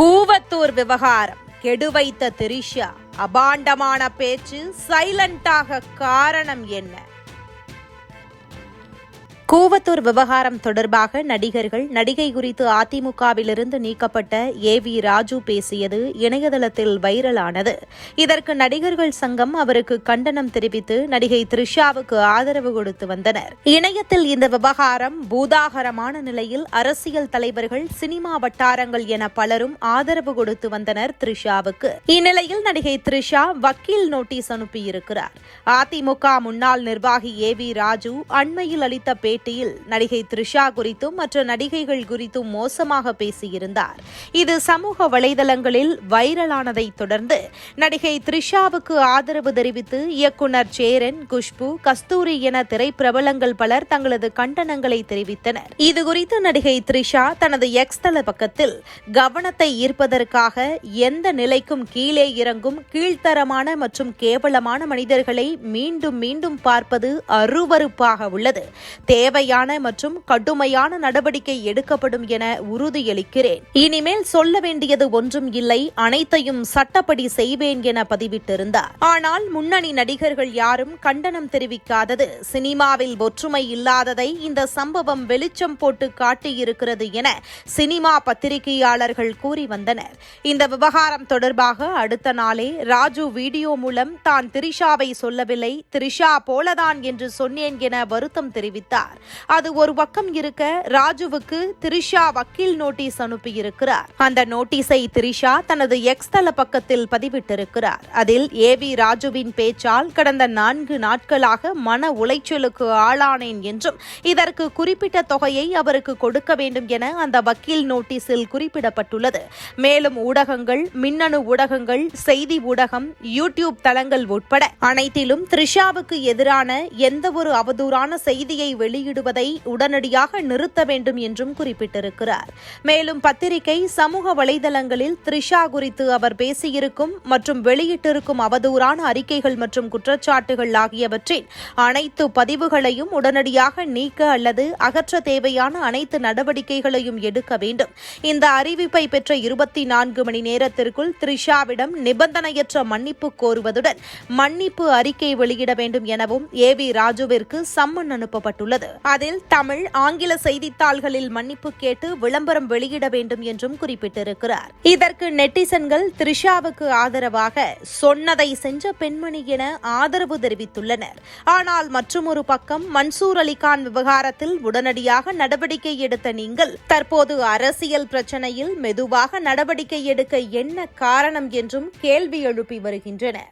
கூவத்தூர் விவகாரம். கெடுவைத்த திரிஷா. அபாண்டமான பேச்சு சைலண்டாக காரணம் என்ன? கூவத்தூர் விவகாரம் தொடர்பாக நடிகர்கள் நடிகை குறித்து அதிமுகவிலிருந்து நீக்கப்பட்ட ஏ வி ராஜு பேசியது இணையதளத்தில் வைரலானது. இதற்கு நடிகர்கள் சங்கம் அவருக்கு கண்டனம் தெரிவித்து நடிகை த்ரிஷாவுக்கு ஆதரவு கொடுத்து வந்தனர். இணையத்தில் இந்த விவகாரம் பூதாகரமான நிலையில் அரசியல் தலைவர்கள் சினிமா வட்டாரங்கள் என பலரும் ஆதரவு கொடுத்து வந்தனர் த்ரிஷாவுக்கு. இந்நிலையில் நடிகை த்ரிஷா வக்கீல் நோட்டீஸ் அனுப்பியிருக்கிறார். அதிமுக முன்னாள் நிர்வாகி ஏ வி ராஜு அண்மையில் அளித்த பேட்டி பேட்டியில் நடிகை த்ரிஷா குறித்தும் மற்ற நடிகைகள் குறித்தும் மோசமாக பேசியிருந்தார். இது சமூக வலைதளங்களில் வைரலானதை தொடர்ந்து நடிகை த்ரிஷாவுக்கு ஆதரவு தெரிவித்து இயக்குநர் சேரன் குஷ்பு கஸ்தூரி என திரைப்பிரபலங்கள் பலர் தங்களது கண்டனங்களை தெரிவித்தனர். இதுகுறித்து நடிகை த்ரிஷா தனது எக்ஸ் தள பக்கத்தில் கவனத்தை ஈர்ப்பதற்காக எந்த நிலைக்கும் கீழே இறங்கும் கீழ்த்தரமான மற்றும் கேவலமான மனிதர்களை மீண்டும் மீண்டும் பார்ப்பது அருவருப்பாக உள்ளது. தேவையான மற்றும் கடுமையான நடவடிக்கை எடுக்கப்படும் என உறுதியளிக்கிறேன். இனிமேல் சொல்ல வேண்டியது ஒன்றும் இல்லை. அனைத்தையும் சட்டப்படி செய்வேன் என பதிவிட்டிருந்தார். ஆனால் முன்னணி நடிகர்கள் யாரும் கண்டனம் தெரிவிக்காதது. சினிமாவில் ஒற்றுமை இல்லாததை இந்த சம்பவம் வெளிச்சம் போட்டு காட்டியிருக்கிறது என சினிமா பத்திரிகையாளர்கள் கூறி வந்தனர். இந்த விவகாரம் தொடர்பாக அடுத்த நாளே ராஜு வீடியோ மூலம் தான் திரிஷாவை சொல்லவில்லை. திரிஷா போலதான் என்று சொன்னேன் என வருத்தம் தெரிவித்தார். அது ஒரு பக்கம் இருக்க ராஜுவுக்கு திரிஷா வக்கீல் நோட்டீஸ் அனுப்பியிருக்கிறார். அந்த நோட்டீஸை திரிஷா தனது எக்ஸ் தள பக்கத்தில் பதிவிட்டிருக்கிறார். அதில் ஏ வி ராஜுவின் பேச்சால் கடந்த நான்கு நாட்களாக மன உளைச்சலுக்கு ஆளானேன் என்றும் இதற்கு குறிப்பிட்ட தொகையை அவருக்கு கொடுக்க வேண்டும் என அந்த வக்கீல் நோட்டீஸில் குறிப்பிடப்பட்டுள்ளது. மேலும் ஊடகங்கள் மின்னணு ஊடகங்கள் செய்தி ஊடகம் யூடியூப் தளங்கள் உட்பட அனைத்திலும் த்ரிஷாவுக்கு எதிரான எந்தவொரு அவதூறான செய்தியை வெளியிடுவதை உடனடியாக நிறுத்த வேண்டும் என்றும் குறிப்பிட்டிருக்கிறார். மேலும் பத்திரிகை சமூக வலைதளங்களில் த்ரிஷா குறித்து அவர் பேசியிருக்கும் மற்றும் வெளியிட்டிருக்கும் அவதூறான அறிக்கைகள் மற்றும் குற்றச்சாட்டுகள் ஆகியவற்றின் அனைத்து பதிவுகளையும் உடனடியாக நீக்க அல்லது அகற்ற தேவையான அனைத்து நடவடிக்கைகளையும் எடுக்க வேண்டும். இந்த அறிவிப்பை பெற்ற இருபத்தி நான்கு மணி நேரத்திற்குள் த்ரிஷாவிடம் நிபந்தனையற்ற மன்னிப்பு கோருவதுடன் மன்னிப்பு அறிக்கை வெளியிட வேண்டும் எனவும் ஏ வி ராஜுவிற்கு சம்மன் அனுப்பப்பட்டுள்ளது. அதில் தமிழ் ஆங்கில செய்தித்தாள்களில் மன்னிப்பு கேட்டு விளம்பரம் வெளியிட வேண்டும் என்றும் குறிப்பிட்டிருக்கிறார். இதற்கு நெட்டிசன்கள் த்ரிஷாவுக்கு ஆதரவாக சொன்னதை செஞ்ச பெண்மணி என ஆதரவு தெரிவித்துள்ளனர். ஆனால் மற்றுமொரு பக்கம் மன்சூர் அலிகான் விவகாரத்தில் உடனடியாக நடவடிக்கை எடுத்த நீங்கள் தற்போது அரசியல் பிரச்சனையில் மெதுவாக நடவடிக்கை எடுக்க என்ன காரணம் என்றும் கேள்வி எழுப்பி வருகின்றனர்.